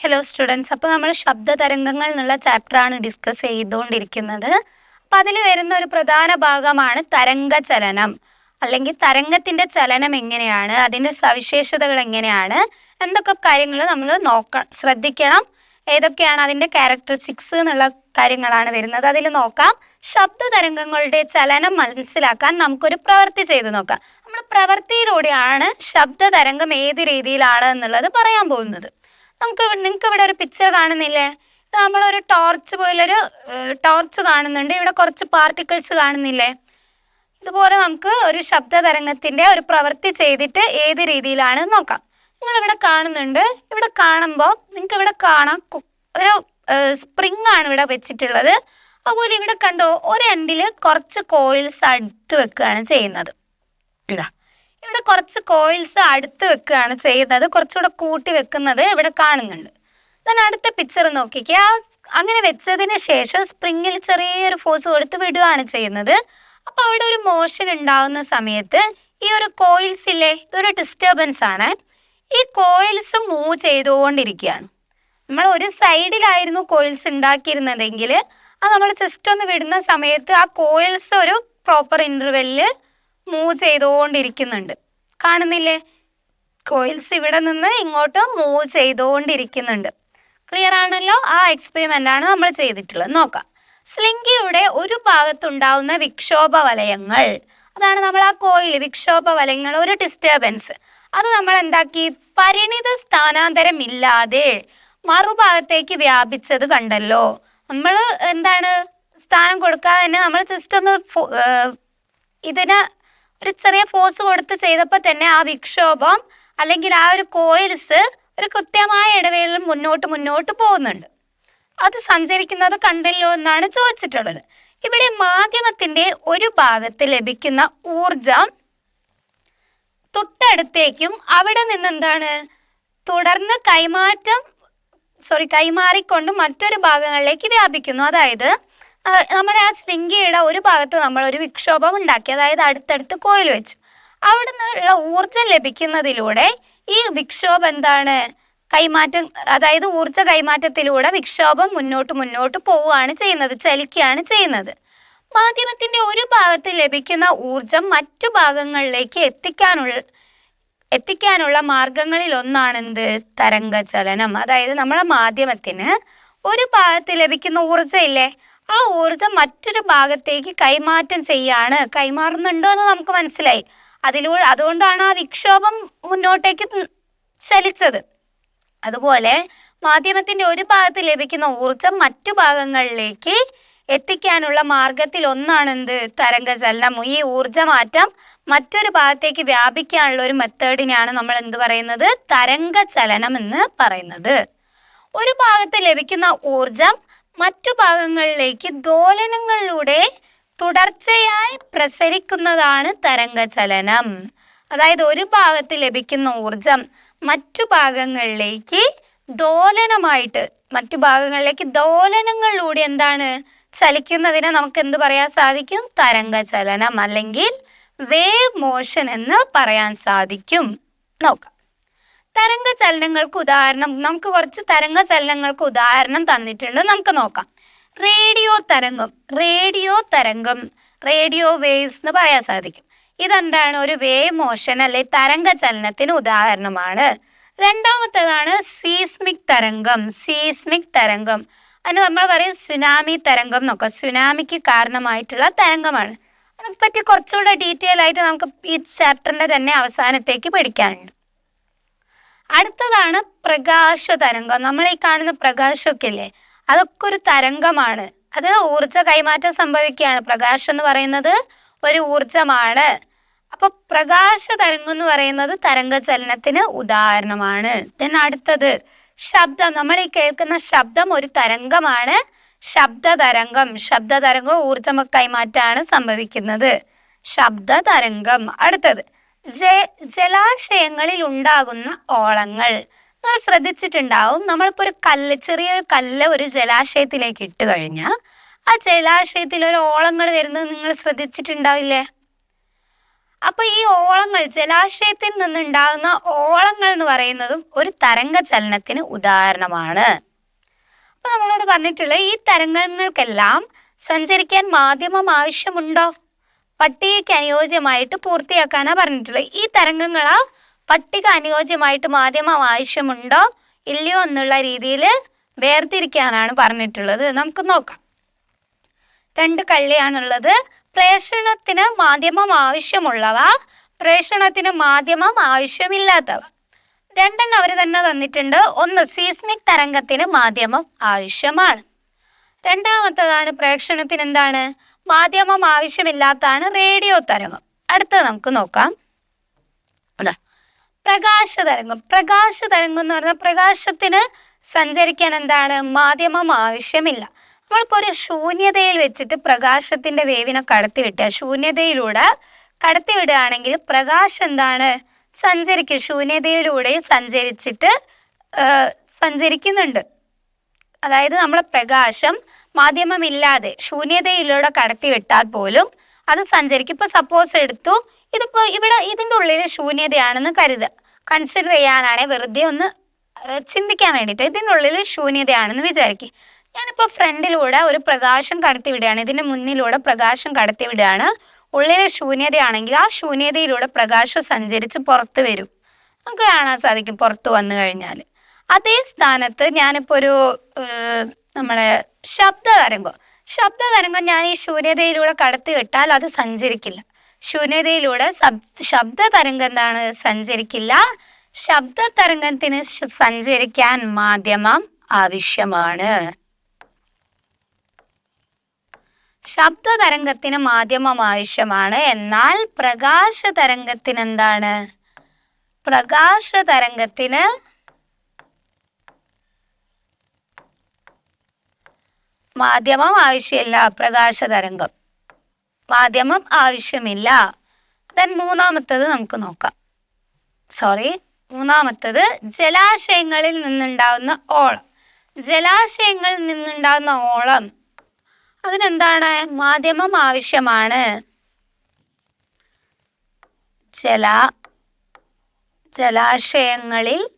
Hello students അപ്പോൾ നമ്മൾ ശബ്ദ തരംഗങ്ങൾ എന്നുള്ള ചാപ്റ്ററാണ് ഡിസ്കസ് ചെയ്തുകൊണ്ടിരിക്കുന്നത്. അപ്പം അതിൽ വരുന്ന ഒരു പ്രധാന ഭാഗമാണ് തരംഗ ചലനം. അല്ലെങ്കിൽ തരംഗത്തിന്റെ ചലനം എങ്ങനെയാണ് അതിന്റെ സവിശേഷതകൾ എങ്ങനെയാണ് എന്തൊക്കെ കാര്യങ്ങൾ നമ്മൾ നോക്ക ശ്രദ്ധിക്കണം. ഏതൊക്കെയാണ് അതിന്റെ ക്യാരക്ടറിസ്റ്റിക്സ് എന്നുള്ള കാര്യങ്ങളാണ് വരുന്നത്. അതിൽ നോക്കാം. ശബ്ദ തരംഗങ്ങളുടെ ചലനം മനസ്സിലാക്കാൻ നമുക്കൊരു പ്രവൃത്തി ചെയ്ത് നോക്കാം. നമ്മൾ പ്രവൃത്തിയിലൂടെയാണ് ശബ്ദ തരംഗം ഏത് രീതിയിലാണ് എന്നുള്ളത് പറയാൻ പോകുന്നത്. നമുക്ക് നിങ്ങൾക്ക് ഇവിടെ ഒരു പിക്ചർ കാണുന്നില്ലേ? നമ്മളൊരു ടോർച്ച് പോലൊരു ടോർച്ച് കാണുന്നുണ്ട്. ഇവിടെ കുറച്ച് പാർട്ടിക്കിൾസ് കാണുന്നില്ലേ? ഇതുപോലെ നമുക്ക് ഒരു ശബ്ദ തരംഗത്തിന്റെ ഒരു പ്രവൃത്തി ചെയ്തിട്ട് ഏത് രീതിയിലാണ് നോക്കാം. നിങ്ങൾ ഇവിടെ കാണുന്നുണ്ട്. ഇവിടെ കാണുമ്പോൾ നിങ്ങൾക്ക് ഇവിടെ കാണാം ഒരു സ്പ്രിങ് ആണ് ഇവിടെ വെച്ചിട്ടുള്ളത്. അതുപോലെ ഇവിടെ കണ്ടോ ഒരു എൻഡിൽ കുറച്ച് കോയിൽസ് അടുത്ത് വെക്കുകയാണ് ചെയ്യുന്നത്. ഇതാ. ഇവിടെ കുറച്ച് കോയിൽസ് അടുത്ത് വെക്കുകയാണ് ചെയ്യുന്നത്. കുറച്ചുകൂടെ കൂട്ടി വെക്കുന്നത് ഇവിടെ കാണുന്നുണ്ട്. ഞാൻ അടുത്ത പിക്ചർ നോക്കിക്കുക ആ അങ്ങനെ വെച്ചതിന് ശേഷം സ്പ്രിങ്ങിൽ ചെറിയൊരു ഫോഴ്സ് കൊടുത്ത് വിടുകയാണ് ചെയ്യുന്നത്. അപ്പോൾ അവിടെ ഒരു മോഷൻ ഉണ്ടാകുന്ന സമയത്ത് ഈ ഒരു കോയിൽസ് ഇല്ലേ ഇതൊരു ഡിസ്റ്റർബൻസ് ആണ്. ഈ കോയിൽസ് മൂവ് ചെയ്തുകൊണ്ടിരിക്കുകയാണ്. നമ്മൾ ഒരു സൈഡിലായിരുന്നു കോയിൽസ് ഉണ്ടാക്കിയിരുന്നതെങ്കിൽ അത് നമ്മൾ ജസ്റ്റ് ഒന്ന് വിടുന്ന സമയത്ത് ആ കോയിൽസ് ഒരു പ്രോപ്പർ ഇന്റർവെല്ലിൽ മൂവ് ചെയ്തുകൊണ്ടിരിക്കുന്നുണ്ട്. കാണുന്നില്ലേ? കോയിൽസ് ഇവിടെ നിന്ന് ഇങ്ങോട്ട് മൂവ് ചെയ്തുകൊണ്ടിരിക്കുന്നുണ്ട്. ക്ലിയർ ആണല്ലോ? ആ എക്സ്പെരിമെന്റ് ആണ് നമ്മൾ ചെയ്തിട്ടുള്ളത്. നോക്കാം. സ്ലിങ്കിയുടെ ഒരു ഭാഗത്തുണ്ടാവുന്ന വിക്ഷോഭ വലയങ്ങൾ. അതാണ് നമ്മൾ ആ കോയിൽ വിക്ഷോഭ വലയങ്ങൾ ഒരു ഡിസ്റ്റർബൻസ് അത് നമ്മൾ എന്താക്കി? പരിണിത സ്ഥാനാന്തരം ഇല്ലാതെ മറുഭാഗത്തേക്ക് വ്യാപിച്ചത് കണ്ടല്ലോ. നമ്മൾ എന്താണ്? സ്ഥാനം കൊടുക്കാതെ തന്നെ നമ്മൾ ജസ്റ്റ് ഒന്ന് ഇതിന് ഒരു ചെറിയ ഫോഴ്സ് കൊടുത്ത് ചെയ്തപ്പോൾ തന്നെ ആ വിക്ഷോഭം അല്ലെങ്കിൽ ആ ഒരു കോയിൽസ് ഒരു കൃത്യമായ ഇടവേളയിൽ മുന്നോട്ട് മുന്നോട്ട് പോകുന്നുണ്ട്. അത് സഞ്ചരിക്കുന്നത് കണ്ടല്ലോ എന്നാണ് ചോദിച്ചിട്ടുള്ളത്. ഇവിടെ മാധ്യമത്തിന്റെ ഒരു ഭാഗത്ത് ലഭിക്കുന്ന ഊർജം തൊട്ടടുത്തേക്കും അവിടെ നിന്ന് എന്താണ് തുടർന്ന് കൈമാറ്റം സോറി കൈമാറിക്കൊണ്ട് മറ്റൊരു ഭാഗങ്ങളിലേക്ക് വ്യാപിക്കുന്നു. അതായത് നമ്മുടെ ആ ശൃംഖിയുടെ ഒരു ഭാഗത്ത് നമ്മൾ ഒരു വിക്ഷോഭം ഉണ്ടാക്കി അതായത് അടുത്തടുത്ത് കോയിൽ വെച്ചു. അവിടെ നിന്നുള്ള ഊർജം ലഭിക്കുന്നതിലൂടെ ഈ വിക്ഷോഭം എന്താണ്? കൈമാറ്റം അതായത് ഊർജ കൈമാറ്റത്തിലൂടെ വിക്ഷോഭം മുന്നോട്ട് മുന്നോട്ട് പോവുകയാണ് ചെയ്യുന്നത് ചലിക്കുകയാണ് ചെയ്യുന്നത്. മാധ്യമത്തിന്റെ ഒരു ഭാഗത്ത് ലഭിക്കുന്ന ഊർജം മറ്റു ഭാഗങ്ങളിലേക്ക് എത്തിക്കാനുള്ള എത്തിക്കാനുള്ള മാർഗങ്ങളിൽ ഒന്നാണെന്ത്? തരംഗചലനം. അതായത് നമ്മുടെ മാധ്യമത്തിന് ഒരു ഭാഗത്ത് ലഭിക്കുന്ന ഊർജം ഇല്ലേ? ആ ഊർജം മറ്റൊരു ഭാഗത്തേക്ക് കൈമാറ്റം ചെയ്യാണ്. കൈമാറുന്നുണ്ടോ എന്ന് നമുക്ക് മനസ്സിലായി. അതിലൂടെ അതുകൊണ്ടാണ് ആ വിക്ഷോഭം മുന്നോട്ടേക്ക് ചലിച്ചത്. അതുപോലെ മാധ്യമത്തിന്റെ ഒരു ഭാഗത്ത് ലഭിക്കുന്ന ഊർജം മറ്റു ഭാഗങ്ങളിലേക്ക് എത്തിക്കാനുള്ള മാർഗത്തിൽ ഒന്നാണെന്ത്? തരംഗചലനം. ഈ ഊർജമാറ്റം മറ്റൊരു ഭാഗത്തേക്ക് വ്യാപിക്കാനുള്ള ഒരു മെത്തേഡിനെയാണ് നമ്മൾ എന്ത് പറയുന്നത്? തരംഗചലനം എന്ന് പറയുന്നത്. ഒരു ഭാഗത്ത് ലഭിക്കുന്ന ഊർജം മറ്റു ഭാഗങ്ങളിലേക്ക് ദോലനങ്ങളിലൂടെ തുടർച്ചയായി പ്രസരിക്കുന്നതാണ് തരംഗചലനം. അതായത് ഒരു ഭാഗത്ത് ലഭിക്കുന്ന ഊർജം മറ്റു ഭാഗങ്ങളിലേക്ക് ദോലനമായിട്ട് മറ്റു ഭാഗങ്ങളിലേക്ക് ദോലനങ്ങളിലൂടെ എന്താണ് ചലിക്കുന്നതിനെ നമുക്ക് എന്ത് പറയാൻ സാധിക്കും? തരംഗചലനം അല്ലെങ്കിൽ വേവ് മോഷൻ എന്ന് പറയാൻ സാധിക്കും. നോക്കാം. തരംഗ ചലനങ്ങൾക്ക് ഉദാഹരണം നമുക്ക് കുറച്ച് തരംഗ ചലനങ്ങൾക്ക് ഉദാഹരണം തന്നിട്ടുണ്ട്. നമുക്ക് നോക്കാം. റേഡിയോ തരംഗം റേഡിയോ തരംഗം റേഡിയോ വേവ്സ് എന്ന് പറയാൻ സാധിക്കും. ഇതെന്താണ്? ഒരു വേവ് മോഷൻ അല്ലെ തരംഗ ചലനത്തിന് ഉദാഹരണമാണ്. രണ്ടാമത്തേതാണ് സീസ്മിക് തരംഗം സീസ്മിക് തരംഗം. അതിന് നമ്മൾ പറയും സുനാമി തരംഗം എന്നൊക്കെ. സുനാമിക്ക് കാരണമായിട്ടുള്ള തരംഗമാണ്. അതിനെപ്പറ്റി കുറച്ചുകൂടെ ഡീറ്റെയിൽ ആയിട്ട് നമുക്ക് ഈ ചാപ്റ്ററിന്റെ തന്നെ അവസാനത്തേക്ക് പഠിക്കാനുണ്ട്. അടുത്തതാണ് പ്രകാശ തരംഗം നമ്മൾ ഈ കാണുന്ന പ്രകാശമൊക്കെ ഇല്ലേ അതൊക്കെ ഒരു തരംഗമാണ്. അത് ഊർജ കൈമാറ്റം സംഭവിക്കുകയാണ്. പ്രകാശം എന്ന് പറയുന്നത് ഒരു ഊർജമാണ് അപ്പൊ പ്രകാശ തരംഗം എന്ന് പറയുന്നത് തരംഗ ചലനത്തിന് ഉദാഹരണമാണ്. ദെൻ അടുത്തത് ശബ്ദം. നമ്മൾ ഈ കേൾക്കുന്ന ശബ്ദം ഒരു തരംഗമാണ്. ശബ്ദ തരംഗം ശബ്ദ തരംഗം ഊർജ കൈമാറ്റാണ് സംഭവിക്കുന്നത്. ശബ്ദ തരംഗം അടുത്തത് ജലാശയങ്ങളിൽ ഉണ്ടാകുന്ന ഓളങ്ങൾ. നിങ്ങൾ ശ്രദ്ധിച്ചിട്ടുണ്ടാവും. നമ്മളിപ്പോൾ ഒരു കല്ല് ചെറിയൊരു കല്ല് ഒരു ജലാശയത്തിലേക്ക് ഇട്ട് കഴിഞ്ഞാൽ ആ ജലാശയത്തിൽ ഒരു ഓളങ്ങൾ വരുന്നത് നിങ്ങൾ ശ്രദ്ധിച്ചിട്ടുണ്ടാവില്ലേ? അപ്പൊ ഈ ഓളങ്ങൾ ജലാശയത്തിൽ നിന്നുണ്ടാകുന്ന ഓളങ്ങൾ എന്ന് പറയുന്നതും ഒരു തരംഗ ചലനത്തിന് ഉദാഹരണമാണ്. അപ്പൊ നമ്മളോട് പറഞ്ഞിട്ടുള്ള ഈ തരംഗങ്ങൾക്കെല്ലാം സഞ്ചരിക്കാൻ മാധ്യമം ആവശ്യമുണ്ടോ? പട്ടികയ്ക്ക് അനുയോജ്യമായിട്ട് പൂർത്തിയാക്കാനാണ് പറഞ്ഞിട്ടുള്ളത്. ഈ തരംഗങ്ങളാ പട്ടിക അനുയോജ്യമായിട്ട് മാധ്യമം ആവശ്യമുണ്ടോ? ഇല്ലയോ എന്നുള്ള രീതിയിൽ വേർതിരിക്കാനാണ് പറഞ്ഞിട്ടുള്ളത്. നമുക്ക് നോക്കാം. രണ്ട് കള്ളിയാണുള്ളത്. പ്രേഷണത്തിന് മാധ്യമം ആവശ്യമുള്ളവ പ്രേഷണത്തിന് മാധ്യമം ആവശ്യമില്ലാത്തവ. രണ്ടെണ്ണം അവർ തന്നെ തന്നിട്ടുണ്ട്. ഒന്ന് സീസ്മിക് തരംഗത്തിന് മാധ്യമം ആവശ്യമാണ്. രണ്ടാമത്തതാണ് പ്രേക്ഷണത്തിന് എന്താണ്? മാധ്യമം ആവശ്യമില്ലാത്തതാണ് റേഡിയോ തരംഗം. അടുത്തത് നമുക്ക് നോക്കാം. അതാ പ്രകാശ തരംഗം. പ്രകാശ തരംഗം എന്ന് പറഞ്ഞാൽ പ്രകാശത്തിന് സഞ്ചരിക്കാൻ എന്താണ്? മാധ്യമം ആവശ്യമില്ല. നമ്മളിപ്പോൾ ഒരു ശൂന്യതയിൽ വെച്ചിട്ട് പ്രകാശത്തിന്റെ വേവിനെ കടത്തിവിട്ടുക ശൂന്യതയിലൂടെ കടത്തിവിടുകയാണെങ്കിൽ പ്രകാശം എന്താണ്? സഞ്ചരിക്കും. ശൂന്യതയിലൂടെ സഞ്ചരിച്ചിട്ട് സഞ്ചരിക്കുന്നുണ്ട്. അതായത് നമ്മളെ പ്രകാശം മാധ്യമമില്ലാതെ ശൂന്യതയിലൂടെ കടത്തിവിട്ടാൽ പോലും അത് സഞ്ചരിക്കും ഇപ്പൊ സപ്പോസ് എടുത്തു ഇതിപ്പോ ഇവിടെ ഇതിന്റെ ഉള്ളിൽ ശൂന്യതയാണെന്ന് കരുത്. കൺസിഡർ ചെയ്യാനാണെ വെറുതെ ഒന്ന് ചിന്തിക്കാൻ വേണ്ടിയിട്ട് ഇതിന്റെ ഉള്ളിൽ ശൂന്യതയാണെന്ന് വിചാരിക്കും. ഞാനിപ്പോ ഫ്രണ്ടിലൂടെ ഒരു പ്രകാശം കടത്തിവിടുകയാണ് ഇതിന്റെ മുന്നിലൂടെ പ്രകാശം കടത്തിവിടുകയാണ് ഉള്ളിലെ ശൂന്യതയാണെങ്കിൽ ആ ശൂന്യതയിലൂടെ പ്രകാശം സഞ്ചരിച്ച് പുറത്ത് വരും. നമുക്ക് കാണാൻ സാധിക്കും പുറത്ത് വന്നു കഴിഞ്ഞാൽ അതേ സ്ഥാനത്ത് ഞാനിപ്പോൾ ഒരു നമ്മളെ ശബ്ദ തരംഗം. ശബ്ദ തരംഗം ഞാൻ ഈ ശൂന്യതയിലൂടെ കടത്തി വിട്ടാൽ അത് സഞ്ചരിക്കില്ല. ശൂന്യതയിലൂടെ ശബ്ദ തരംഗം എന്താണ്? സഞ്ചരിക്കില്ല. ശബ്ദ തരംഗത്തിന് സഞ്ചരിക്കാൻ മാധ്യമം ആവശ്യമാണ്. ശബ്ദ തരംഗത്തിന് മാധ്യമം ആവശ്യമാണ്. എന്നാൽ പ്രകാശ തരംഗത്തിന് എന്താണ്? പ്രകാശ തരംഗത്തിന് മാധ്യമം ആവശ്യമില്ല പ്രകാശ തരംഗം. മാധ്യമം ആവശ്യമില്ല. ദെൻ മൂന്നാമത്തത് നമുക്ക് നോക്കാം. സോറി മൂന്നാമത്തത് ജലാശയങ്ങളിൽ നിന്നുണ്ടാവുന്ന ഓളം. ജലാശയങ്ങളിൽ നിന്നുണ്ടാവുന്ന ഓളം. അതിനെന്താണ്? മാധ്യമം ആവശ്യമാണ്. ജല ജലാശയങ്ങളിൽ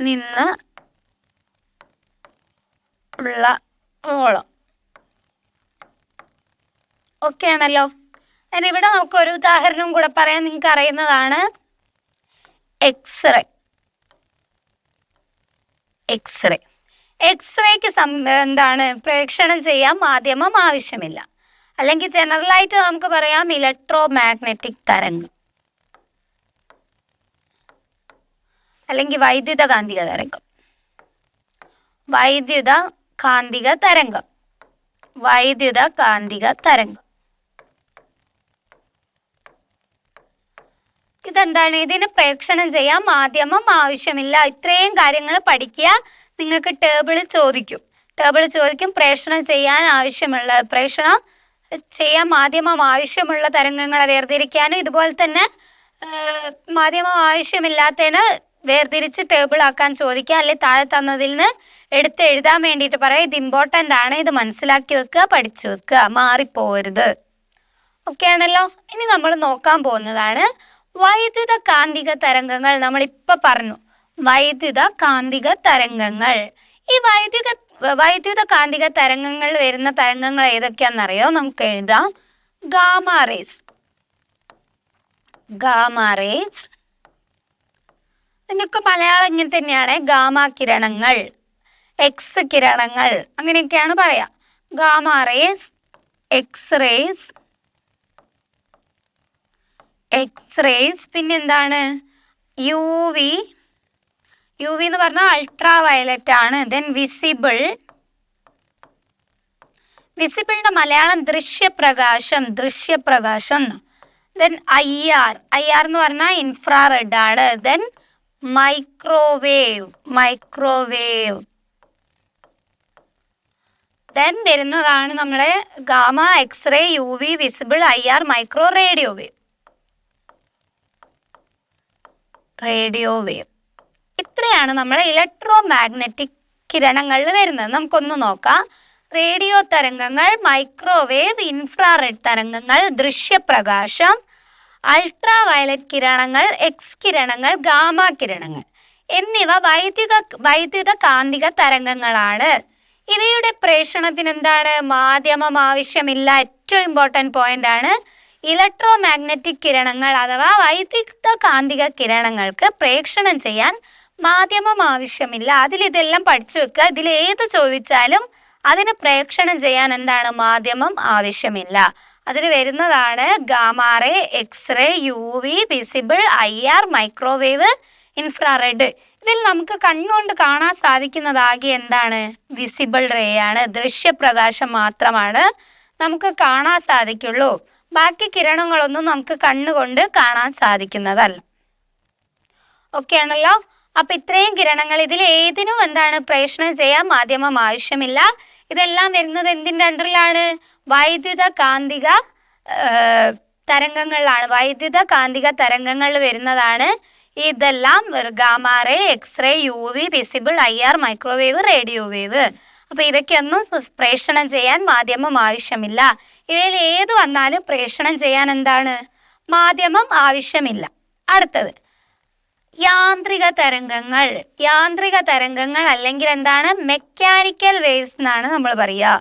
നിന്ന് ഉള്ള ഓളം ഓക്കെ ആണല്ലോ. അതിന് ഇവിടെ നമുക്ക് ഒരു ഉദാഹരണം കൂടെ പറയാൻ നിങ്ങൾക്ക് അറിയുന്നതാണ് എക്സ്റേ എക്സ്റേ എക്സ്റേക്ക് എന്താണ്? പ്രേക്ഷണം ചെയ്യാൻ മാധ്യമം ആവശ്യമില്ല. അല്ലെങ്കിൽ ജനറലായിട്ട് നമുക്ക് പറയാം ഇലക്ട്രോ മാഗ്നറ്റിക് തരംഗം. അല്ലെങ്കിൽ വൈദ്യുത കാന്തിക തരംഗം. വൈദ്യുത കാന്തിക തരംഗം. വൈദ്യുത കാന്തിക തരംഗം. ഇതെന്താണ്? ഇതിന് പ്രേക്ഷണം ചെയ്യാൻ മാധ്യമം ആവശ്യമില്ല. ഇത്രയും കാര്യങ്ങൾ പഠിക്കുക നിങ്ങൾക്ക് ടേബിളിൽ ചോദിക്കും. ടേബിളിൽ ചോദിക്കും പ്രേക്ഷണം ചെയ്യാൻ ആവശ്യമുള്ള പ്രേക്ഷണം ചെയ്യാൻ മാധ്യമം ആവശ്യമുള്ള തരംഗങ്ങളെ വേർതിരിക്കാനും ഇതുപോലെ തന്നെ മാധ്യമം ആവശ്യമില്ലാത്തതിന് വേർതിരിച്ച് ടേബിൾ ആക്കാൻ ചോദിക്കുക അല്ലെ താഴെ തന്നതിൽ നിന്ന് എടുത്ത് എഴുതാൻ വേണ്ടിയിട്ട് പറയാം. ഇത് ഇമ്പോർട്ടന്റ് ആണ്. ഇത് മനസ്സിലാക്കി വെക്കുക പഠിച്ചു വെക്കുക. മാറിപ്പോകരുത് ഓക്കെ ആണല്ലോ? ഇനി നമ്മൾ നോക്കാൻ പോകുന്നതാണ് വൈദ്യുത കാന്തിക തരംഗങ്ങൾ. നമ്മൾ ഇപ്പൊ പറഞ്ഞു. വൈദ്യുത കാന്തിക തരംഗങ്ങൾ. ഈ വൈദ്യുത വൈദ്യുത കാന്തിക തരംഗങ്ങൾ വരുന്ന തരംഗങ്ങൾ ഏതൊക്കെയാണെന്നറിയോ നമുക്ക് എഴുതാം. Gamma rays. ഗാമ റേസ് ഇതിനൊക്കെ മലയാളം ഇങ്ങനെ തന്നെയാണ്. ഗാമ കിരണങ്ങൾ എക്സ് കിരണങ്ങൾ അങ്ങനെയൊക്കെയാണ് പറയാ. Gamma rays X rays X rays പിന്നെന്താണ്? യു വി യു വി എന്ന് പറഞ്ഞാൽ അൾട്രാ വയലറ്റ് ആണ് ദെൻ വിസിബിൾ വിസിബിളിന്റെ മലയാളം ദൃശ്യപ്രകാശം ദൃശ്യപ്രകാശം. Then I R I R എന്ന് പറഞ്ഞാൽ ഇൻഫ്രാറെഡ് ആണ്. ദെൻ മൈക്രോവേവ് മൈക്രോവേവ് ദെൻ വരുന്നതാണ് നമ്മുടെ gamma X ray U V visible I R micro radio wave radio wave ഇത്രയാണ് നമ്മളെ ഇലക്ട്രോ മാഗ്നറ്റിക് കിരണങ്ങളിൽ വരുന്നത്. നമുക്കൊന്ന് നോക്കാം. റേഡിയോ തരംഗങ്ങൾ മൈക്രോവേവ് ഇൻഫ്രാറെഡ് തരംഗങ്ങൾ ദൃശ്യപ്രകാശം അൾട്രാ വയലറ്റ് കിരണങ്ങൾ എക്സ് കിരണങ്ങൾ ഗാമ കിരണങ്ങൾ എന്നിവ വൈദ്യുത വൈദ്യുത കാന്തിക തരംഗങ്ങളാണ്. ഇവയുടെ പ്രേഷണത്തിന് എന്താണ് മാധ്യമം ആവശ്യമില്ല. ഏറ്റവും ഇമ്പോർട്ടന്റ് പോയിന്റ് ആണ്. ഇലക്ട്രോ മാഗ്നറ്റിക് കിരണങ്ങൾ അഥവാ വൈദ്യുത കാന്തിക കിരണങ്ങൾക്ക് പ്രേക്ഷണം ചെയ്യാൻ മാധ്യമം ആവശ്യമില്ല. അതിൽ ഇതെല്ലാം പഠിച്ചു വെക്കുക. ഇതിൽ ഏത് ചോദിച്ചാലും അതിന് പ്രേക്ഷണം ചെയ്യാൻ എന്താണ്? മാധ്യമം ആവശ്യമില്ല. അതിൽ വരുന്നതാണ് gamma ray X ray U V visible I R microwave infrared ഇതിൽ നമുക്ക് കണ്ണുകൊണ്ട് കാണാൻ സാധിക്കുന്നതാകെ എന്താണ്? വിസിബിൾ റേ ആണ്. ദൃശ്യപ്രകാശം മാത്രമാണ് നമുക്ക് കാണാൻ സാധിക്കുള്ളൂ. ബാക്കി കിരണങ്ങളൊന്നും നമുക്ക് കണ്ണുകൊണ്ട് കാണാൻ സാധിക്കുന്നതല്ല. ഓക്കെ ആണല്ലോ? അപ്പൊ ഇത്രയും കിരണങ്ങൾ ഇതിൽ ഏതിനും എന്താണ് പ്രേഷണം ചെയ്യാൻ മാധ്യമം ആവശ്യമില്ല. ഇതെല്ലാം വരുന്നത് എന്തിന്റെ അണ്ടറിലാണ്? വൈദ്യുത കാന്തിക തരംഗങ്ങളിലാണ്. വൈദ്യുത കാന്തിക തരംഗങ്ങളിൽ വരുന്നതാണ്. ഇതെല്ലാം gamma ray X ray U V visible I R microwave radio wave. അപ്പൊ ഇവയ്ക്കൊന്നും പ്രേഷണം ചെയ്യാൻ മാധ്യമം ആവശ്യമില്ല. ഇവയിൽ ഏത് വന്നാലും പ്രേഷണം ചെയ്യാൻ എന്താണ്? മാധ്യമം ആവശ്യമില്ല. അടുത്തത്. യാന്ത്രിക തരംഗങ്ങൾ. യാന്ത്രിക തരംഗങ്ങൾ അല്ലെങ്കിൽ എന്താണ്? മെക്കാനിക്കൽ വേവ്സ് എന്നാണ് നമ്മൾ പറയുക.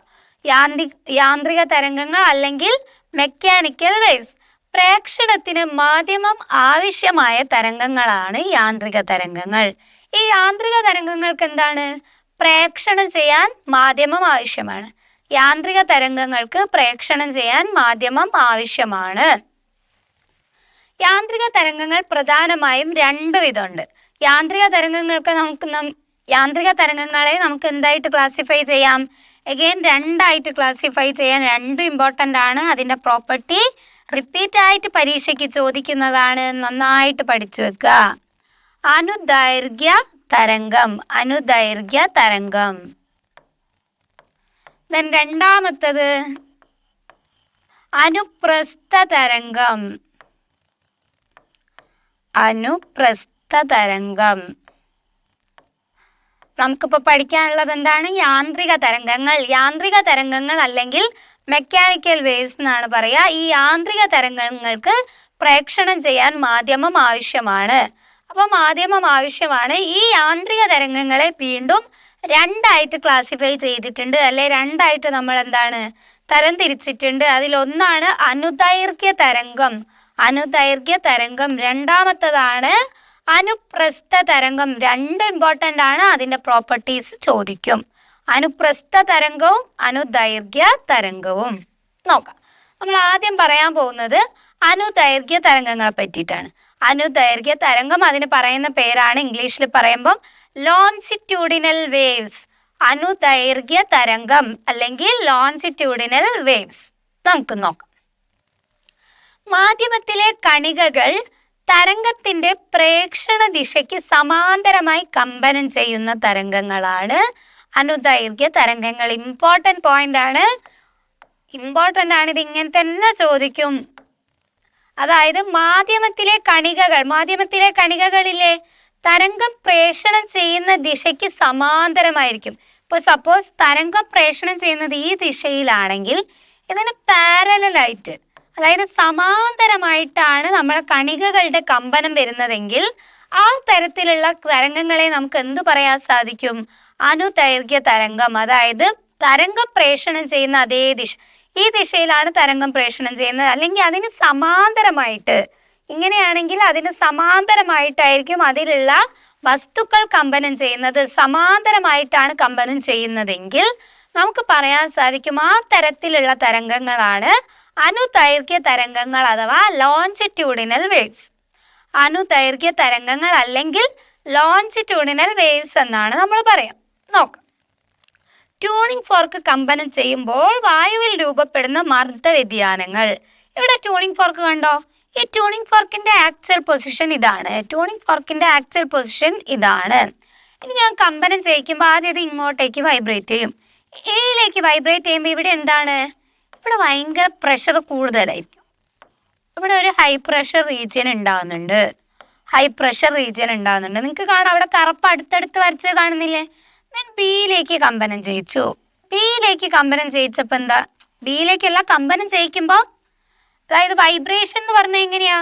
യാന്ത്രി യാന്ത്രിക തരംഗങ്ങൾ അല്ലെങ്കിൽ മെക്കാനിക്കൽ വേവ്സ് പ്രേക്ഷണത്തിന് മാധ്യമം ആവശ്യമായ തരംഗങ്ങളാണ് യാന്ത്രിക തരംഗങ്ങൾ. ഈ യാന്ത്രിക തരംഗങ്ങൾക്ക് എന്താണ്? പ്രേക്ഷണം ചെയ്യാൻ മാധ്യമം ആവശ്യമാണ്. യാന്ത്രിക തരംഗങ്ങൾക്ക് പ്രേക്ഷണം ചെയ്യാൻ മാധ്യമം ആവശ്യമാണ്. യാന്ത്രിക തരംഗങ്ങൾ പ്രധാനമായും രണ്ട് വിധമുണ്ട്. യാന്ത്രിക തരംഗങ്ങൾക്ക് നമുക്ക് യാന്ത്രിക തരംഗങ്ങളെ നമുക്ക് എന്തായിട്ട് ക്ലാസിഫൈ ചെയ്യാം? എഗെയിൻ രണ്ടായിട്ട് ക്ലാസിഫൈ ചെയ്യാൻ രണ്ടും ഇമ്പോർട്ടന്റ് ആണ്. അതിന്റെ പ്രോപ്പർട്ടി റിപ്പീറ്റ് ആയിട്ട് പരീക്ഷയ്ക്ക് ചോദിക്കുന്നതാണ്. നന്നായിട്ട് പഠിച്ചു വെക്കുക. അനുദൈർഘ്യ തരംഗം. അനുദൈർഘ്യ തരംഗം. ദെൻ രണ്ടാമത്തത് അനുപ്രസ്ഥ തരംഗം. അനുപ്രസ്ഥ തരംഗം നമുക്കിപ്പോൾ പഠിക്കാനുള്ളത് എന്താണ്? യാന്ത്രിക തരംഗങ്ങൾ. യാന്ത്രിക തരംഗങ്ങൾ അല്ലെങ്കിൽ മെക്കാനിക്കൽ വേവ്സ് എന്നാണ് പറയുക. ഈ യാന്ത്രിക തരംഗങ്ങൾക്ക് പ്രേക്ഷണം ചെയ്യാൻ മാധ്യമം ആവശ്യമാണ്. അപ്പോൾ മാധ്യമം ആവശ്യമാണ്. ഈ യാന്ത്രിക തരംഗങ്ങളെ വീണ്ടും രണ്ടായിട്ട് ക്ലാസിഫൈ ചെയ്തിട്ടുണ്ട്. അല്ലെ രണ്ടായിട്ട് നമ്മൾ എന്താണ് തരം തിരിച്ചിട്ടുണ്ട്. അതിലൊന്നാണ് അനുദൈർഘ്യ തരംഗം. അനുദൈർഘ്യ തരംഗം രണ്ടാമത്തതാണ് അനുപ്രസ്ഥ തരംഗം. രണ്ട് ഇമ്പോർട്ടന്റ് ആണ്. അതിന്റെ പ്രോപ്പർട്ടീസ് ചോദിക്കും. അനുപ്രസ്ഥ തരംഗവും അനുദൈർഘ്യ തരംഗവും. നോക്കാം. നമ്മൾ ആദ്യം പറയാൻ പോകുന്നത് അനുദൈർഘ്യ തരംഗങ്ങളെ പറ്റിയിട്ടാണ്. അനുദൈർഘ്യ തരംഗം അതിന് പറയുന്ന പേരാണ് ഇംഗ്ലീഷിൽ പറയുമ്പം ലോൺസിറ്റ്യൂഡിനൽ വേവ്സ് അനുദൈർഘ്യ തരംഗം അല്ലെങ്കിൽ ലോൺസിറ്റ്യൂഡിനൽ വേവ്സ് നമുക്ക് നോക്കാം. മാധ്യമത്തിലെ കണികകൾ തരംഗത്തിന്റെ പ്രേക്ഷണ ദിശയ്ക്ക് സമാന്തരമായി കമ്പനം ചെയ്യുന്ന തരംഗങ്ങളാണ്. അനുദൈർഘ്യ തരംഗങ്ങൾ ഇമ്പോർട്ടന്റ് പോയിന്റ് ആണ്. ഇമ്പോർട്ടന്റ് ആണ് ഇത് ഇങ്ങനെ തന്നെ ചോദിക്കും. അതായത് മാധ്യമത്തിലെ കണികകൾ മാധ്യമത്തിലെ കണികകളിലെ തരംഗം പ്രേഷണം ചെയ്യുന്ന ദിശയ്ക്ക് സമാന്തരമായിരിക്കും. ഇപ്പോൾ സപ്പോസ് തരംഗം പ്രേഷണം ചെയ്യുന്നത് ഈ ദിശയിലാണെങ്കിൽ ഇതിന് പാരലായിട്ട് അതായത് സമാന്തരമായിട്ടാണ് നമ്മുടെ കണികകളുടെ കമ്പനം വരുന്നതെങ്കിൽ ആ തരത്തിലുള്ള തരംഗങ്ങളെ നമുക്ക് എന്ത് പറയാൻ സാധിക്കും? അനുദൈർഘ്യ തരംഗം. അതായത് തരംഗം പ്രേഷണം ചെയ്യുന്ന അതേ ദിശ. ഈ ദിശയിലാണ് തരംഗം പ്രേഷണം ചെയ്യുന്നത്. അല്ലെങ്കിൽ അതിന് സമാന്തരമായിട്ട് ഇങ്ങനെയാണെങ്കിൽ അതിന് സമാന്തരമായിട്ടായിരിക്കും അതിലുള്ള വസ്തുക്കൾ കമ്പനം ചെയ്യുന്നത്. സമാന്തരമായിട്ടാണ് കമ്പനം ചെയ്യുന്നതെങ്കിൽ നമുക്ക് പറയാൻ സാധിക്കും ആ തരത്തിലുള്ള തരംഗങ്ങളാണ് അനുദൈർഘ്യ തരംഗങ്ങൾ അഥവാ ലോഞ്ചിറ്റ്യൂഡിനൽ വേവ്സ് അനുദൈർഘ്യ തരംഗങ്ങൾ അല്ലെങ്കിൽ ലോഞ്ചിറ്റ്യൂഡിനൽ വേവ്സ് എന്നാണ് നമ്മൾ പറയാം. നോക്കാം. ട്യൂണിംഗ് ഫോർക്ക് കമ്പനം ചെയ്യുമ്പോൾ വായുവിൽ രൂപപ്പെടുന്ന മർദ്ദ വ്യതിയാനങ്ങൾ. ഇവിടെ ട്യൂണിംഗ് ഫോർക്ക് കണ്ടോ? ഈ ട്യൂണിംഗ് ഫോർക്കിന്റെ ആക്ച്വൽ പൊസിഷൻ ഇതാണ്. ട്യൂണിംഗ് ഫോർക്കിന്റെ ആക്ച്വൽ പൊസിഷൻ ഇതാണ്. ഇനി ഞാൻ കമ്പനം ചെയ്യിക്കുമ്പോൾ ആദ്യം ഇത് ഇങ്ങോട്ടേക്ക് വൈബ്രേറ്റ് ചെയ്യും. എയിലേക്ക് വൈബ്രേറ്റ് ചെയ്യുമ്പോൾ ഇവിടെ എന്താണ്? ഇവിടെ ഭയങ്കര പ്രഷർ കൂടുതലായിരിക്കും. ഇവിടെ ഒരു ഹൈ പ്രഷർ റീജിയൻ ഉണ്ടാകുന്നുണ്ട് ഹൈ പ്രഷർ റീജിയൻ ഉണ്ടാകുന്നുണ്ട് നിങ്ങൾക്ക് കാണാം അവിടെ കറുപ്പ് അടുത്തടുത്ത് വരച്ച് കാണുന്നില്ലേ? ഞാൻ ബിയിലേക്ക് കമ്പനം ചെയ്യിച്ചു. ബിയിലേക്ക് കമ്പനം ചെയ്യിച്ചപ്പോൾ എന്താ? ബിയിലേക്കല്ല കമ്പനം ചെയ്യിക്കുമ്പോൾ അതായത് വൈബ്രേഷൻ എന്ന് പറഞ്ഞാൽ എങ്ങനെയാ?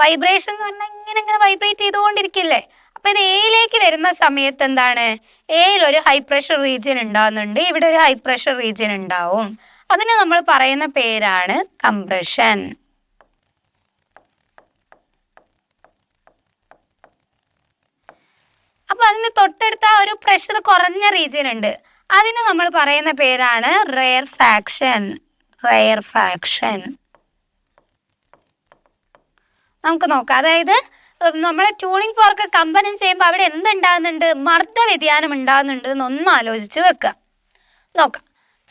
വൈബ്രേഷൻ എന്ന് പറഞ്ഞാൽ ഇങ്ങനെ ഇങ്ങനെ വൈബ്രേറ്റ് ചെയ്തുകൊണ്ടിരിക്കില്ലേ? അപ്പൊ ഇത് എയിലേക്ക് വരുന്ന സമയത്ത് എന്താണ്? എയിൽ ഒരു ഹൈ പ്രഷർ റീജിയൻ ഉണ്ടാകുന്നുണ്ട് ഇവിടെ ഒരു ഹൈ പ്രഷർ റീജിയൻ ഉണ്ടാവും. അതിന് നമ്മൾ പറയുന്ന പേരാണ് കംപ്രഷൻ. അപ്പൊ അതിന് തൊട്ടടുത്ത ഒരു പ്രഷർ കുറഞ്ഞ റീജിയൻ ഉണ്ട്. അതിന് നമ്മൾ പറയുന്ന പേരാണ് റെയർ ഫാക്ഷൻ റെയർ ഫാക്ഷൻ നമുക്ക് നോക്കാം. അതായത് നമ്മളെ ട്യൂണിംഗ് ഫോർക്ക് കമ്പനം ചെയ്യുമ്പോൾ അവിടെ എന്തുണ്ടാകുന്നുണ്ട്? മർദ്ദ വ്യതിയാനം ഉണ്ടാകുന്നുണ്ട് എന്നൊന്ന് ആലോചിച്ച് വെക്കുക. നോക്കാം.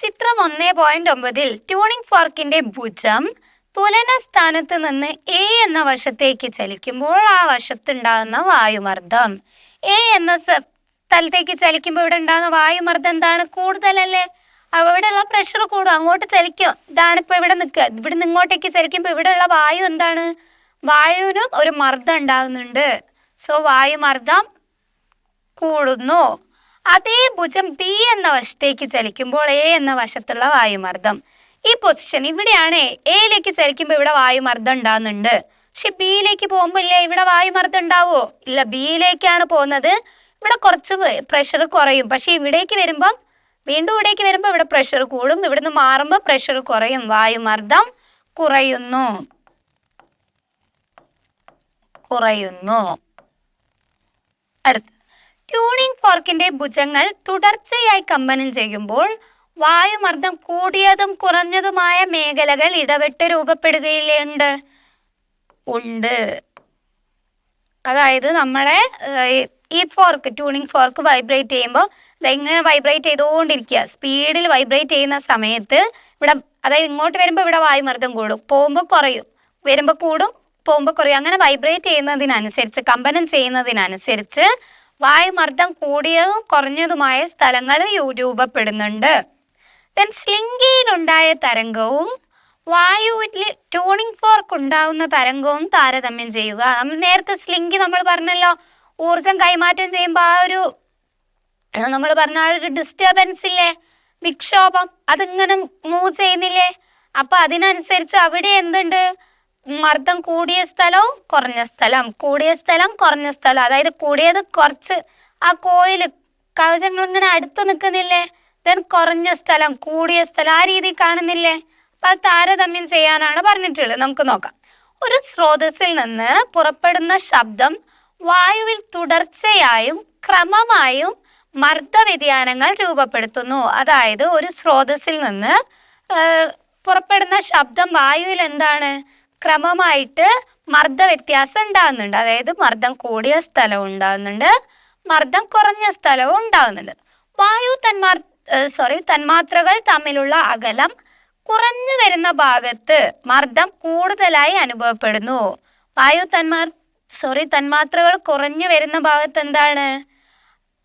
ചിത്രം ഒന്നേ പോയിന്റ് ഒമ്പതിൽ ട്യൂണിംഗ് ഫോർക്കിന്റെ ഭുജം തുലന സ്ഥാനത്ത് നിന്ന് എ എന്ന വശത്തേക്ക് ചലിക്കുമ്പോൾ ആ വശത്തുണ്ടാകുന്ന വായുമർദ്ദം. എ എന്ന സ്ഥലത്തേക്ക് ചലിക്കുമ്പോൾ ഇവിടെ ഉണ്ടാകുന്ന വായുമർദ്ദം എന്താണ്? കൂടുതലല്ലേ? അവിടെയുള്ള പ്രഷർ കൂടും അങ്ങോട്ട് ചലിക്കും. ഇതാണ് ഇപ്പൊ ഇവിടെ നിൽക്കുക. ഇവിടെ നിന്ന് ഇങ്ങോട്ടേക്ക് ചലിക്കുമ്പോൾ ഇവിടെയുള്ള വായു എന്താണ്? വായുവിനും ഒരു മർദ്ദം ഉണ്ടാകുന്നുണ്ട്. സോ വായുമർദ്ദം കൂടുന്നു. അതേ ഭുജം ബി എന്ന വശത്തേക്ക് ചലിക്കുമ്പോൾ എ എന്ന വശത്തുള്ള വായുമർദ്ദം. ഈ പൊസിഷൻ ഇവിടെയാണ് എയിലേക്ക് ചലിക്കുമ്പോൾ ഇവിടെ വായുമർദ്ദം ഉണ്ടാകുന്നുണ്ട് പക്ഷെ ബിയിലേക്ക് പോകുമ്പോൾ ഇല്ല ഇവിടെ വായുമർദ്ദം ഉണ്ടാവുമോ ഇല്ല ബിയിലേക്കാണ് പോകുന്നത്. ഇവിടെ കുറച്ച് പ്രഷർ കുറയും. പക്ഷെ ഇവിടേക്ക് വരുമ്പം വീണ്ടും ഇവിടേക്ക് വരുമ്പോൾ ഇവിടെ പ്രഷർ കൂടും. ഇവിടുന്ന് മാറുമ്പോൾ പ്രഷർ കുറയും. വായുമർദ്ദം കുറയുന്നു. കുറയുന്നു. അടുത്ത്. ട്യൂണിംഗ് ഫോർക്കിന്റെ ഭുജങ്ങൾ തുടർച്ചയായി കമ്പനം ചെയ്യുമ്പോൾ വായുമർദ്ദം കൂടിയതും കുറഞ്ഞതുമായ മേഖലകൾ ഇടപെട്ട് രൂപപ്പെടുകയില്ലേ ഉണ്ട്. ഉണ്ട് അതായത് നമ്മളെ ഈ ഫോർക്ക് ട്യൂണിംഗ് ഫോർക്ക് വൈബ്രേറ്റ് ചെയ്യുമ്പോൾ ഇതെങ്ങനെ വൈബ്രേറ്റ് ചെയ്തുകൊണ്ടിരിക്കുക. സ്പീഡിൽ വൈബ്രേറ്റ് ചെയ്യുന്ന സമയത്ത് ഇവിടെ അതായത് ഇങ്ങോട്ട് വരുമ്പോൾ ഇവിടെ വായുമർദ്ദം കൂടും പോകുമ്പോൾ കുറയും. വരുമ്പോൾ കൂടും പോകുമ്പോൾ കുറയും. അങ്ങനെ വൈബ്രേറ്റ് ചെയ്യുന്നതിനനുസരിച്ച് കമ്പനം ചെയ്യുന്നതിനനുസരിച്ച് വായുമർദ്ദം കൂടിയതും കുറഞ്ഞതുമായ സ്ഥലങ്ങൾ രൂപപ്പെടുന്നുണ്ട്. ദെൻ സ്ലിങ്കിയിലുണ്ടായ തരംഗവും വായുവിൽ ട്യൂണിംഗ് ഫോർക്ക് ഉണ്ടാവുന്ന തരംഗവും താരതമ്യം ചെയ്യുക. നേരത്തെ സ്ലിംഗി നമ്മൾ പറഞ്ഞല്ലോ ഊർജം കൈമാറ്റം ചെയ്യുമ്പോൾ ആ ഒരു നമ്മൾ പറഞ്ഞ ആ ഒരു ഡിസ്റ്റർബൻസ് ഇല്ലേ വിക്ഷോഭം അതിങ്ങനെ മൂവ് ചെയ്യുന്നില്ലേ? അപ്പൊ അതിനനുസരിച്ച് അവിടെ എന്തുണ്ട്? മർദ്ദം കൂടിയ സ്ഥലവും കുറഞ്ഞ സ്ഥലം കൂടിയ സ്ഥലം കുറഞ്ഞ സ്ഥലം. അതായത് കൂടിയത് കുറച്ച് ആ കോയിൽ കവചങ്ങൾ ഇങ്ങനെ അടുത്ത് നിൽക്കുന്നില്ലേ? ദെൻ കുറഞ്ഞ സ്ഥലം കൂടിയ സ്ഥലം ആ രീതി കാണുന്നില്ലേ? അപ്പൊ അത് താരതമ്യം ചെയ്യാനാണ് പറഞ്ഞിട്ടുള്ളത്. നമുക്ക് നോക്കാം. ഒരു സ്രോതസ്സിൽ നിന്ന് പുറപ്പെടുന്ന ശബ്ദം വായുവിൽ തുടർച്ചയായും ക്രമമായും മർദ്ദ വ്യതിയാനങ്ങൾ രൂപപ്പെടുത്തുന്നു. അതായത് ഒരു സ്രോതസ്സിൽ നിന്ന് പുറപ്പെടുന്ന ശബ്ദം വായുവിൽ എന്താണ്? ക്രമമായിട്ട് മർദ്ദ വ്യത്യാസം ഉണ്ടാകുന്നുണ്ട്. അതായത് മർദ്ദം കൂടിയ സ്ഥലവും ഉണ്ടാകുന്നുണ്ട്. മർദ്ദം കുറഞ്ഞ സ്ഥലവും ഉണ്ടാകുന്നുണ്ട്. വായു തന്മാർ സോറി തന്മാത്രകൾ തമ്മിലുള്ള അകലം കുറഞ്ഞു വരുന്ന ഭാഗത്ത് മർദ്ദം കൂടുതലായി അനുഭവപ്പെടുന്നു. വായു തന്മാർ സോറി തന്മാത്രകൾ കുറഞ്ഞു വരുന്ന ഭാഗത്ത് എന്താണ്?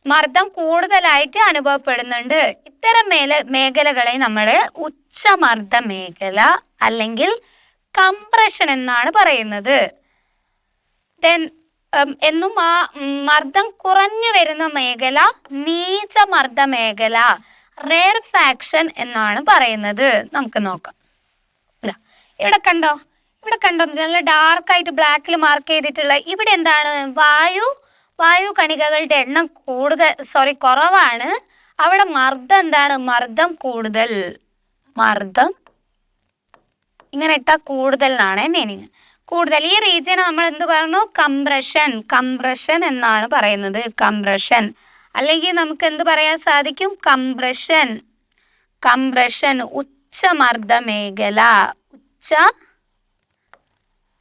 മർദ്ദം കൂടുതലായിട്ട് അനുഭവപ്പെടുന്നുണ്ട്. ഇത്തരം മേല മേഖലകളെ നമ്മൾ ഉച്ചമർദ്ദ മേഖല അല്ലെങ്കിൽ കംപ്രഷൻ എന്നാണ് പറയുന്നത്. ദെൻ എന്നും ആ മർദ്ദം കുറഞ്ഞു വരുന്ന മേഖല നീച്ച മർദ്ദ മേഖല റെയർ ഫാക്ഷൻ എന്നാണ് പറയുന്നത്. നമുക്ക് നോക്കാം. ഇവിടെ കണ്ടോ? ഇവിടെ കണ്ടോ? നല്ല ഡാർക്ക് ആയിട്ട് ബ്ലാക്കിൽ മാർക്ക് ചെയ്തിട്ടുള്ള ഇവിടെ എന്താണ്? വായു വായു കണികകളുടെ എണ്ണം കൂടുതൽ സോറി കുറവാണ്. അവിടെ മർദ്ദം എന്താണ്? മർദ്ദം കൂടുതൽ. മർദ്ദം ഇങ്ങനെ ഇട്ടാൽ കൂടുതൽ എന്നാണ് മീനിങ് കൂടുതൽ. ഈ റീജിയനെ നമ്മൾ എന്ത് പറഞ്ഞു? കംപ്രഷൻ കംപ്രഷൻ എന്നാണ് പറയുന്നത്. കംപ്രഷൻ അല്ലെങ്കിൽ നമുക്ക് എന്ത് പറയാൻ സാധിക്കും? കംപ്രഷൻ കംപ്രഷൻ ഉച്ചമർദ്ദ മേഖല ഉച്ച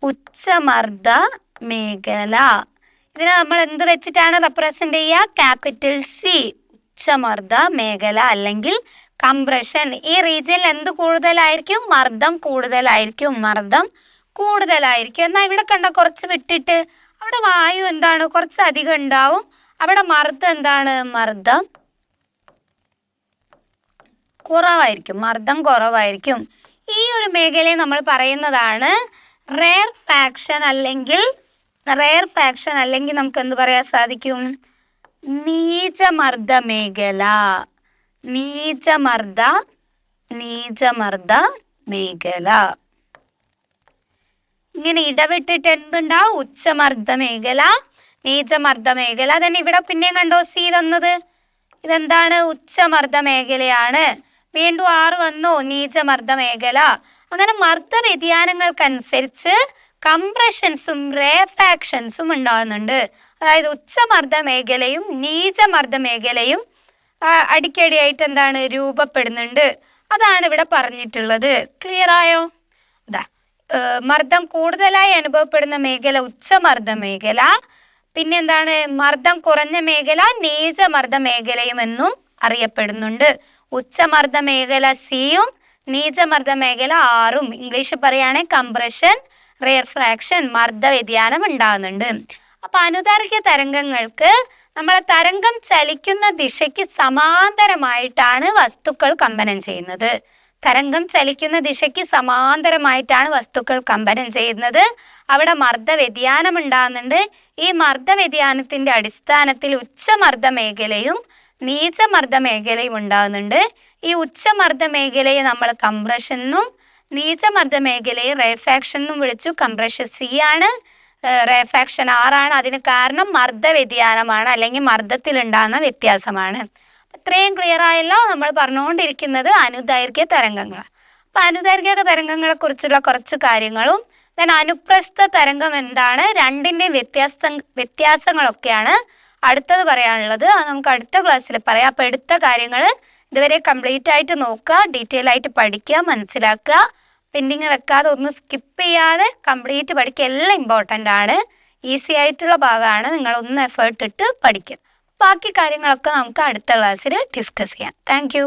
ഉച്ചമർദ്ദ മേഖല ഇതിനെ നമ്മൾ എന്ത് വെച്ചിട്ടാണ് റെപ്രസെന്റ് ചെയ്യുക? ക്യാപിറ്റൽ സി ഉച്ചമർദ്ദ മേഖല അല്ലെങ്കിൽ കംപ്രഷൻ. ഈ റീജിയനിൽ എന്ത് കൂടുതലായിരിക്കും? മർദ്ദം കൂടുതലായിരിക്കും. മർദ്ദം കൂടുതലായിരിക്കും. എന്നാൽ ഇവിടെ കണ്ട കുറച്ച് വിട്ടിട്ട് അവിടെ വായു എന്താണ്? കുറച്ച് അധികം ഉണ്ടാവും. അവിടെ മർദ്ദം എന്താണ്? മർദ്ദം കുറവായിരിക്കും. മർദ്ദം കുറവായിരിക്കും. ഈ ഒരു മേഖലയെ നമ്മൾ പറയുന്നതാണ് റെയർ ഫാക്ഷൻ അല്ലെങ്കിൽ റെയർ ഫാക്ഷൻ അല്ലെങ്കിൽ നമുക്ക് എന്ത് പറയാൻ സാധിക്കും? നീചമർദ്ദ മേഖല. നീചമർദ്ദ നീചമർദ്ദ മേഖല. ഇങ്ങനെ ഇടവിട്ടിട്ട് എന്തുണ്ടാവും? ഉച്ചമർദ്ദ മേഖല നീചമർദ്ദ മേഖല. തന്നെ ഇവിടെ പിന്നെയും കണ്ടോ സി തന്നത്? ഇതെന്താണ്? ഉച്ചമർദ്ദ മേഖലയാണ്. വീണ്ടും ആറ് വന്നു? നീചമർദ്ദ മേഖല. അങ്ങനെ മർദ്ദ വ്യതിയാനങ്ങൾക്കനുസരിച്ച് കംപ്രഷൻസും റേഫാക്ഷൻസും ഉണ്ടാകുന്നുണ്ട്. അതായത് ഉച്ചമർദ്ദ മേഖലയും നീചമർദ്ദ മേഖലയും അടിക്കടിയായിട്ട് എന്താണ് രൂപപ്പെടുന്നുണ്ട്? അതാണ് ഇവിടെ പറഞ്ഞിട്ടുള്ളത്. ക്ലിയർ ആയോ? ഏഹ് മർദ്ദം കൂടുതലായി അനുഭവപ്പെടുന്ന മേഖല ഉച്ചമർദ്ദ മേഖല. പിന്നെന്താണ്? മർദ്ദം കുറഞ്ഞ മേഖല നീചമർദ്ദ മേഖലയും എന്നും അറിയപ്പെടുന്നുണ്ട്. ഉച്ചമർദ്ദ മേഖല സിയും നീചമർദ്ദ മേഖല ആറും ഇംഗ്ലീഷ് പറയുകയാണെങ്കിൽ കംപ്രഷൻ റിയർഫ്രാക്ഷൻ മർദ്ദ വ്യതിയാനം ഉണ്ടാകുന്നുണ്ട്. അപ്പൊ അനുതാർക്ക തരംഗങ്ങൾക്ക് നമ്മളെ തരംഗം ചലിക്കുന്ന ദിശയ്ക്ക് സമാന്തരമായിട്ടാണ് വസ്തുക്കൾ കമ്പനം ചെയ്യുന്നത്. തരംഗം ചലിക്കുന്ന ദിശയ്ക്ക് സമാന്തരമായിട്ടാണ് വസ്തുക്കൾ കമ്പനം ചെയ്യുന്നത്. അവിടെ മർദ്ദ വ്യതിയാനം ഉണ്ടാകുന്നുണ്ട്. ഈ മർദ്ദ വ്യതിയാനത്തിന്റെ അടിസ്ഥാനത്തിൽ ഉച്ചമർദ്ദ മേഖലയും നീചമർദ്ദ മേഖലയും ഉണ്ടാകുന്നുണ്ട്. ഈ ഉച്ചമർദ്ദ മേഖലയെ നമ്മൾ കംപ്രഷനും നീചമർദ്ദ മേഖലയെ റേഫാക്ഷൻ എന്നും വിളിച്ചു കംപ്രഷൻ സി ആണ്. റേഫാക്ഷൻ ആറാണ്. അതിന് കാരണം മർദ്ദ വ്യതിയാനമാണ് അല്ലെങ്കിൽ മർദ്ദത്തിൽ ഉണ്ടാകുന്ന വ്യത്യാസമാണ്. ഇത്രയും ക്ലിയർ ആയല്ലോ നമ്മൾ പറഞ്ഞുകൊണ്ടിരിക്കുന്നത് അനുദൈർഘ്യ തരംഗങ്ങൾ. അപ്പൊ അനുദൈർഘ്യ തരംഗങ്ങളെ കുറിച്ചുള്ള കുറച്ച് കാര്യങ്ങളും ദൻ അനുപ്രസ്ഥ തരംഗം എന്താണ്? രണ്ടിന്റെ വ്യത്യാസ വ്യത്യാസങ്ങളൊക്കെയാണ് അടുത്തത് പറയാനുള്ളത്. നമുക്ക് അടുത്ത ക്ലാസ്സിൽ പറയാം. അപ്പൊ എടുത്ത കാര്യങ്ങൾ ഇതുവരെ കംപ്ലീറ്റ് ആയിട്ട് നോക്കുക ഡീറ്റെയിൽ ആയിട്ട് പഠിക്കുക മനസ്സിലാക്കുക. പെൻഡിങ് വെക്കാതെ ഒന്നും സ്കിപ്പ് ചെയ്യാതെ കംപ്ലീറ്റ് പഠിക്കുക എല്ലാം ഇമ്പോർട്ടന്റ് ആണ്. ഈസി ആയിട്ടുള്ള ഭാഗമാണ്. നിങ്ങൾ ഒന്ന് എഫേർട്ട് ഇട്ട് പഠിക്കുക. ബാക്കി കാര്യങ്ങളൊക്കെ നമുക്ക് അടുത്ത ക്ലാസ്സിൽ ഡിസ്കസ് ചെയ്യാം. താങ്ക്